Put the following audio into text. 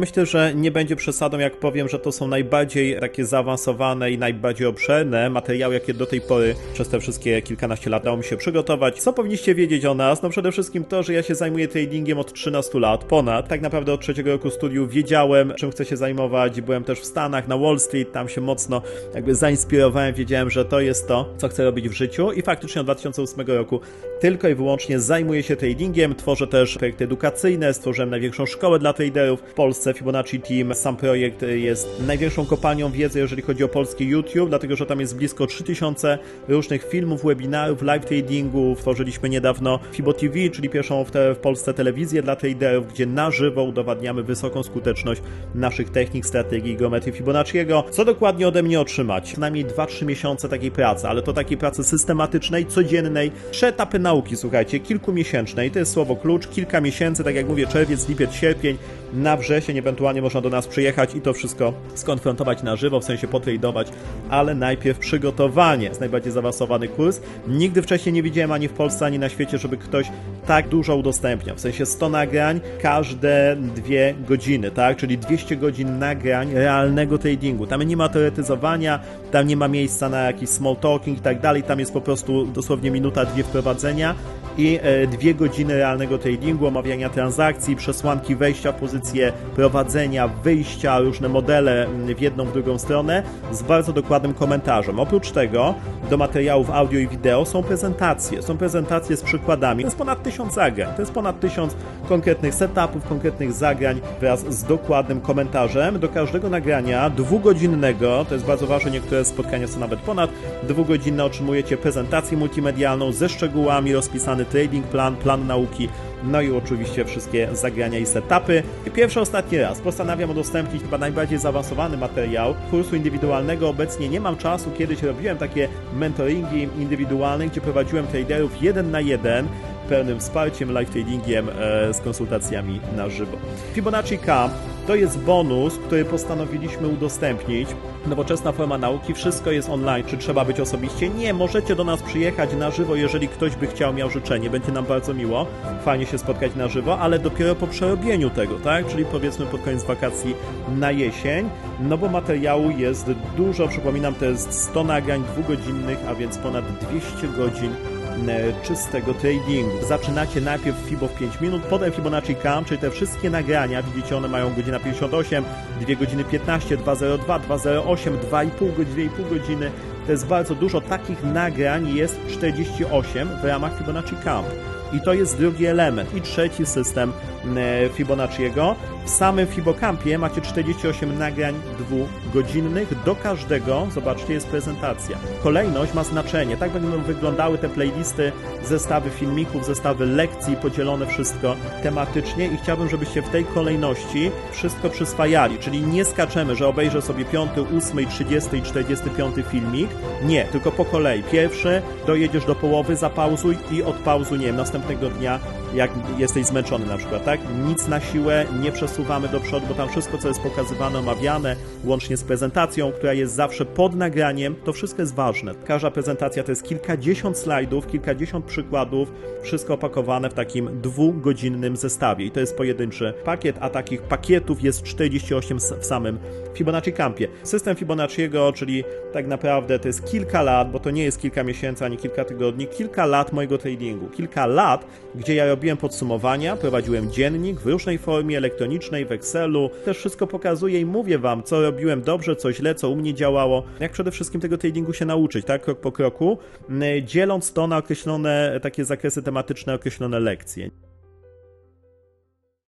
Myślę, że nie będzie przesadą, jak powiem, że to są najbardziej takie zaawansowane i najbardziej obszerne materiały, jakie do tej pory przez te wszystkie kilkanaście lat dało mi się przygotować. Co powinniście wiedzieć o nas? No przede wszystkim to, że ja się zajmuję tradingiem od 13 lat, ponad. Tak naprawdę od trzeciego roku studiów wiedziałem, czym chcę się zajmować. Byłem też w Stanach, na Wall Street, tam się mocno jakby zainspirowałem, wiedziałem, że to jest to, co chcę robić w życiu i faktycznie od 2008 roku tylko i wyłącznie zajmuję się tradingiem, tworzę też projekty edukacyjne, stworzyłem największą szkołę dla traderów w Polsce, Fibonacci Team. Sam projekt jest największą kopalnią wiedzy, jeżeli chodzi o polski YouTube, dlatego że tam jest blisko 3000 różnych filmów, webinarów, live tradingu. Tworzyliśmy niedawno Fibo TV, czyli pierwszą w, te, w Polsce telewizję dla traderów, gdzie na żywo udowadniamy wysoką skuteczność naszych technik, strategii geometrii Fibonacciego. Co dokładnie ode mnie otrzymać? Co najmniej 2-3 miesiące takiej pracy, ale to takiej pracy systematycznej, codziennej. Trzy etapy nauki, słuchajcie, kilkumiesięcznej. To jest słowo klucz, kilka miesięcy, tak jak mówię, czerwiec, lipiec, sierpień, na wrzesień ewentualnie można do nas przyjechać i to wszystko skonfrontować na żywo, w sensie potradować, ale najpierw przygotowanie. Jest najbardziej zaawansowany kurs. Nigdy wcześniej nie widziałem ani w Polsce, ani na świecie, żeby ktoś tak dużo udostępniał. W sensie 100 nagrań każde dwie godziny, tak? Czyli 200 godzin nagrań realnego tradingu. Tam nie ma teoretyzowania, tam nie ma miejsca na jakiś small talking i tak dalej. Tam jest po prostu dosłownie minuta, dwie wprowadzenia i e, dwie godziny realnego tradingu, omawiania transakcji, przesłanki wejścia w pozycję prowadzenia, wyjścia, różne modele w jedną, w drugą stronę z bardzo dokładnym komentarzem. Oprócz tego do materiałów audio i wideo są prezentacje. Są prezentacje z przykładami. To jest ponad tysiąc zagrań. To jest ponad tysiąc konkretnych setupów, konkretnych zagrań wraz z dokładnym komentarzem. Do każdego nagrania dwugodzinnego, to jest bardzo ważne, niektóre spotkania są nawet ponad dwugodzinne, otrzymujecie prezentację multimedialną ze szczegółami, rozpisany trading plan, plan nauki, no i oczywiście wszystkie zagrania i setupy. Pierwszy, ostatni raz postanawiam udostępnić chyba najbardziej zaawansowany materiał kursu indywidualnego. Obecnie nie mam czasu, kiedyś robiłem takie mentoringi indywidualne, gdzie prowadziłem traderów jeden na jeden pełnym wsparciem, live tradingiem e, z konsultacjami na żywo. Fibonacci Camp to jest bonus, który postanowiliśmy udostępnić. Nowoczesna forma nauki, wszystko jest online. Czy trzeba być osobiście? Nie, możecie do nas przyjechać na żywo, jeżeli ktoś by chciał, miał życzenie. Będzie nam bardzo miło. Fajnie się spotkać na żywo, ale dopiero po przerobieniu tego, tak? Czyli powiedzmy pod koniec wakacji na jesień. No bo materiału jest dużo. Przypominam, to jest 100 nagrań dwugodzinnych, a więc ponad 200 godzin czystego tradingu. Zaczynacie najpierw FIBO w 5 minut, potem Fibonacci Camp, czyli te wszystkie nagrania, widzicie, one mają godzina 58, 2 godziny 15, 202, 208, 2,5 godziny, 2,5 godziny. To jest bardzo dużo. Takich nagrań jest 48 w ramach Fibonacci Camp. I to jest drugi element. I trzeci system Fibonacciego. W samym Fibocampie macie 48 nagrań dwugodzinnych. Do każdego, zobaczcie, jest prezentacja. Kolejność ma znaczenie. Tak będą wyglądały te playlisty, zestawy filmików, zestawy lekcji, podzielone wszystko tematycznie i chciałbym, żebyście w tej kolejności wszystko przyswajali, czyli nie skaczemy, że obejrzę sobie 5, 8, 30 i 45 filmik. Nie, tylko po kolei. Pierwszy, dojedziesz do połowy, zapauzuj i odpauzuj, nie wiem, następnego dnia, jak jesteś zmęczony na przykład, tak? Nic na siłę, nie przesuwamy do przodu, bo tam wszystko, co jest pokazywane, omawiane, łącznie z prezentacją, która jest zawsze pod nagraniem, to wszystko jest ważne. Każda prezentacja to jest kilkadziesiąt slajdów, kilkadziesiąt przykładów, wszystko opakowane w takim dwugodzinnym zestawie i to jest pojedynczy pakiet, a takich pakietów jest 48 w samym Fibonacci Campie. System Fibonacciego, czyli tak naprawdę to jest kilka lat, bo to nie jest kilka miesięcy ani kilka tygodni, kilka lat mojego tradingu. Kilka lat, gdzie ja robiłem podsumowania, prowadziłem dziennik w różnej formie elektronicznej, w Excelu. Też wszystko pokazuję i mówię Wam, co robiłem dobrze, co źle, co u mnie działało. Jak przede wszystkim tego tradingu się nauczyć, tak, krok po kroku, dzieląc to na określone takie zakresy tematyczne, określone lekcje.